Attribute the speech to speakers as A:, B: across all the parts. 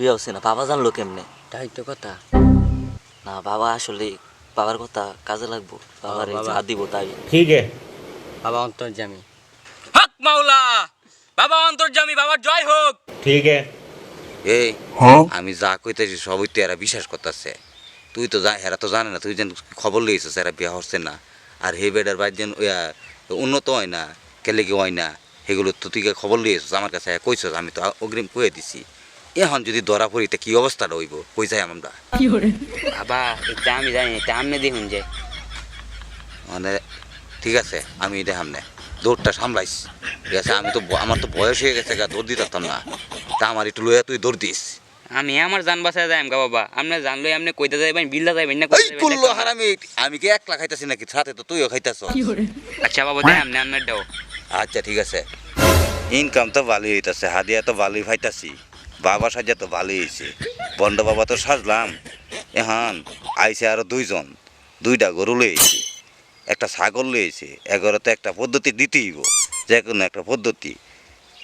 A: বিয়ে হচ্ছে না বাবা জানলো কেমনে?
B: তাই তো কথা।
A: না বাবা আসলে বাবার কথা কাজে লাগবো বাবার যা দিব তাই।
C: ঠিক
B: বাবা অন্তর্জামি।
D: হক মাওলা বাবা অন্তর্জামি বাবার জয় হোক।
C: ঠিক
E: এই হ্যাঁ? আমি যা কইতেছি সবই তো এরা বিশ্বাস করতেছে। তুই তো এরা তো জানে না তুই যেন খবর লিয়েছিস এরা বিয়া হচ্ছে না। আর হে বেডার বাইর যেন উন্নত হয় না কেলে কি হয় না সেগুলো তো তুই খবর লিয়েছিস আমার কাছে কইছিস আমি তো অগ্রিম কয়ে দিছি। এখন যদি ধরা পড়ি তা কি অবস্থাটা হইব কই যাই আমরা?
B: বাবা এটা আমি জানি এটা আমনে দেখুন যে।
E: মানে ঠিক আছে আমি দেখাম না দৌড়টা সামলাইস। ঠিক আছে আমি তো আমার তো বয়স হয়ে গেছে গা দৌড় দিতাম না। তা আমার একটু লইয়া তুই দৌড় দিস।
B: আমি আমার জান বাসায় যাই গা বাবা। আপনি জানলে আপনি কইতে যাইবেন বিল্লা যাইবেন না
E: এই কুল্লো হারামি আমি কি একলা খাইতাছি নাকি? সাথে তো তুইও খাইতাছ।
B: আচ্ছা বাবা দেখ আপনি আপনার দাও
E: আচ্ছা ঠিক আছে। ইনকাম তো ভালোই হইতাছে হাদিয়া তো ভালোই পাইতাছি। বাবা সাজা তো ভালোই হয়েছে। বন্ড বাবা তো সাজলাম। এখন আইসে আরও দুইজন। দুইটা গরু লইছে একটা ছাগল লইছে এগারোতে একটা পদ্ধতি দিতেই হইব। যে কোনো একটা পদ্ধতি।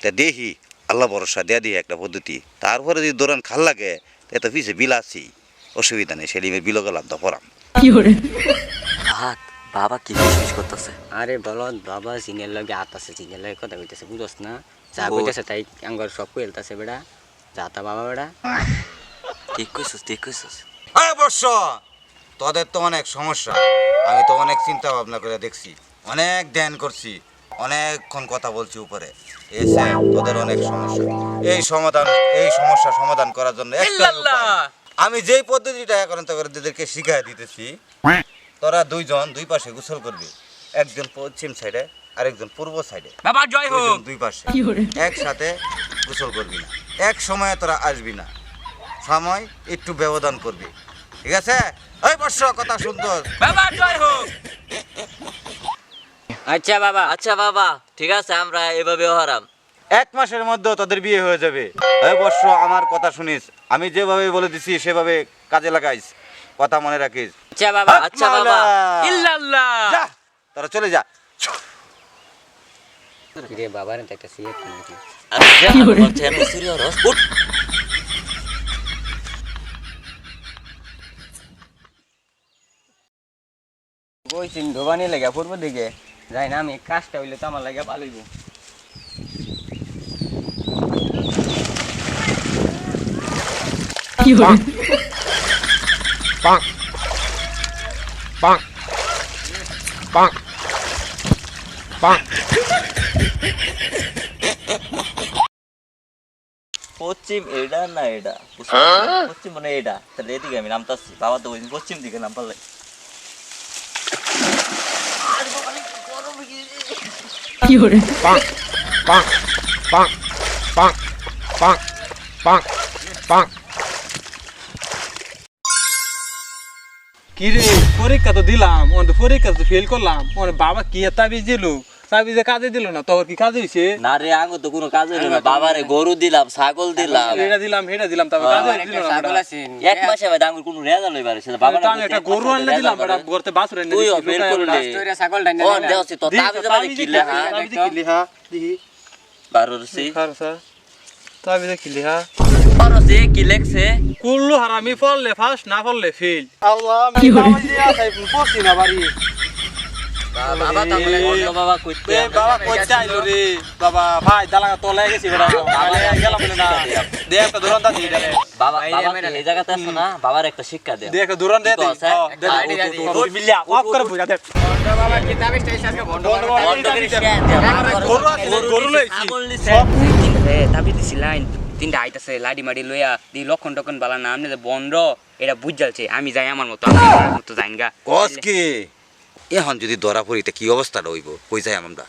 E: তা দেখি আল্লাহ ভরসা দেয়া দিয়ে একটা পদ্ধতি। তারপরে যদি দৌড়ান খাল লাগে তা তো পিছে বিল আছি অসুবিধা নেই সেলিমের বিল গেলাম তো পড়াম।
A: বাবা কি ফিসফিস করতেছে?
B: আরে বলো বাবা সিনিয়র লগে হাত আছে সিনিয়র লগে কথা কইতেছে বুঝছ না? যা। কইতেছে তাই আঙ্গর সব কইলতাছে বেড়া। যাতা বাবা বেড়া।
A: ঠিক কইছস ঠিক কইছস।
E: অবশ্য তোদের তো অনেক সমস্যা। আমি তো অনেক চিন্তা ভাবনা করে দেখছি অনেক ধ্যান করছি অনেকক্ষণ কথা বলছি উপরে। এসে তোদের অনেক সমস্যা। এই সমাধান এই সমস্যা সমাধান করার জন্য। উপায়। আমি যেই পদ্ধতিটা এখন তোদেরকে শিখাই দিতেছি তোরা দুইজন দুই পাশে গোসল করবি। একজন পশ্চিম সাইডে আরেকজন পূর্ব সাইডে।
D: বাবার জয় হোক।
E: দুই পাশে। একসাথে গোসল করবি না। এক সময়ে তোরা আসবি না। সময় একটু ব্যবধান করবি। ঠিক আছে? এই বর্ষ কথা সুন্দর
D: বাবার জয় হোক।
B: আচ্ছা বাবা
A: আচ্ছা বাবা ঠিক আছে আমরা এভাবে হারাম।
E: এক মাসের মধ্যে তোদের বিয়ে হয়ে যাবে। এই বর্ষ আমার কথা শুনিস। আমি যেভাবে বলে দিছি সেভাবে কাজে লাগাইস। কথা মনে রাখিস।
B: আচ্ছা বাবা
A: আচ্ছা বাবা।
D: ইল্লাল্লাহ।
E: যা তোরা চলে যা।
B: রে বাবার একটা সিএফ নাকি
A: ওই
B: সিং ধোবানি লাগে পূর্ব দিকে যাই না আমি কাজটা হইলে তো আমার লাগে ভালোই
C: কি হল পাক পাক পাক পাক
A: পশ্চিম এটা না এটা পশ্চিম মানে এটা তাহলে এদিকে আমি নামতাছি। বাবা তো বলছি পশ্চিম দিকে নাম পারলে।
F: কি করে পরীক্ষা তো দিলাম অন্ত পরীক্ষা তো ফেল করলাম। ওর বাবা কি এত বেজে দিল তাবিজে কাজে দিল না তোর কি কাজে হয়েছে
A: না রে আঙ্গ তো কোনো কাজ হইল না। বাবারে গরু দিলাম ছাগল দিলাম।
F: এটা দিলাম হেটা দিলাম তবে কাজে না
B: ছাগল আছে
A: এক মাসে ভাই ডাঙ্গুর কোনো হইবার সেটা বাবা
F: আমি একটা গরু আনলে দিলাম গরতে বাছুর এনে
A: তুইও
F: দিছি,
A: ফেল করলি।
F: বেটা।
B: তোরা ছাগল ডাইনা
A: ও দেওছি তো তাবিজে বাড়ি কিলে
F: কি-
A: হ্যাঁ
F: তাবিজে কি লিহা? দিহি।
A: বারোরছি
F: খারসা। তাবিজে কি
A: লেখছে?
F: কুল্লু হারামি ফললে ফার্স্ট না ফললে ফেল। আল্লাহ আমি বাবা দিয়া তাই পড়ছি না বাড়ি।
A: বাবা তাহলে অন্য বাবা কইতে
F: বাবা কইতে আইলো রে। বাবা ভাই দালাঙ্গা তলে গেছি বেটা গেলাম না। দে একটা দূরন্ত দি রে।
A: বাবা বাবা এই জায়গাতে আছে না। বাবার একটা শিক্ষা দে।
F: দে একটা দূরন্ত দে।
A: কি কস? আর
F: তোর বিলিয়া অফ করে বুঝা দে
B: বাবা কি তাবিজ আজকে বন্ধ
A: বন্ধ করে
F: গরু আছে, গরু লইছি।
A: ছাগল নিছে
B: দিছি লাইন। তিনটা আইতাছে লাডি মাডি লইয়া দি লক্ষণ টক্ষণ বালা না। আমনে বন্ধ এটা বুঝ জ্বালছে। আমি যাই আমার মতো মতো যাইনগা।
E: কস কি? এখন যদি ধরা পড়ি তা কি অবস্থাটা হইব কই যাই আমরা?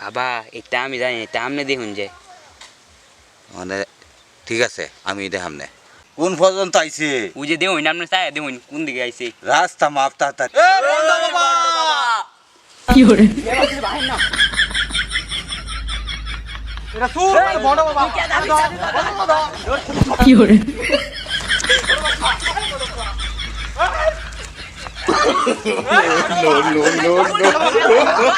B: বাবা এটা আমি জানি এটা আমনে দেখুন যে।
E: মানে ঠিক আছে আমি দেখাম না কোন পর্যন্ত আইছে?
B: ও যে দেখুন আপনি চাই দেখুন কোন দিকে আইছে?
E: রাস্তা মাপ তাড়াতাড়ি।
F: এটা সুর বড় বাবা
C: no no no